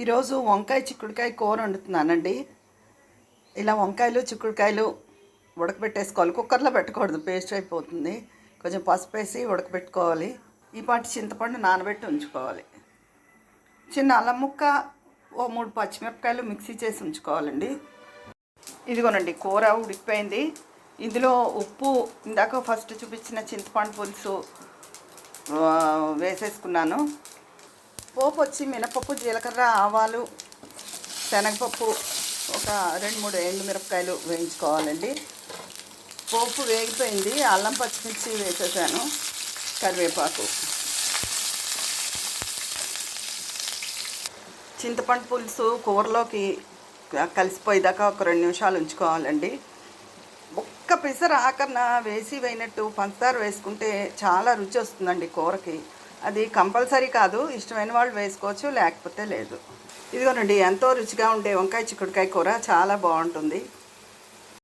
ఈరోజు వంకాయ చిక్కుడుకాయ కూర వండుతున్నానండి. ఇలా వంకాయలు చిక్కుడుకాయలు ఉడకబెట్టేసుకోవాలి. కుక్కర్లో పెట్టకూడదు పేస్ట్ అయిపోతుంది. కొంచెం పసుపు వేసి ఉడకబెట్టుకోవాలి. ఈ పాటి చింతపండు నానబెట్టి ఉంచుకోవాలి. చిన్న అల్లం ముక్క ఓ మూడు పచ్చిమిరపకాయలు మిక్సీ చేసి ఉంచుకోవాలండి. ఇదిగోనండి కూర ఉడికిపోయింది. ఇందులో ఉప్పు ఇందాక ఫస్ట్ చూపించిన చింతపండు పులుసు వేసేసుకున్నాను. పోపు వచ్చి మినపప్పు జీలకర్ర ఆవాలు శనగపప్పు ఒక రెండు మూడు ఎండు మిరపకాయలు వేయించుకోవాలండి. పోపు వేగిపోయింది. అల్లం పచ్చిమిర్చి వేసేసాను. కరివేపాకు. చింతపండు పులుసు కూరలోకి కలిసిపోయేదాకా ఒక రెండు నిమిషాలు ఉంచుకోవాలండి. ఒక్క పిసర ఆకరణ వేసి వేయినట్టు పంచదార వేసుకుంటే చాలా రుచి వస్తుందండి కూరకి. అది కంపల్సరీ కాదు ఇష్టమైన వాళ్ళు వేసుకోవచ్చు లేకపోతే లేదు. ఇదిగోనండి ఎంతో రుచిగా ఉండే వంకాయ చిక్కుడుకాయ కూర చాలా బాగుంటుంది.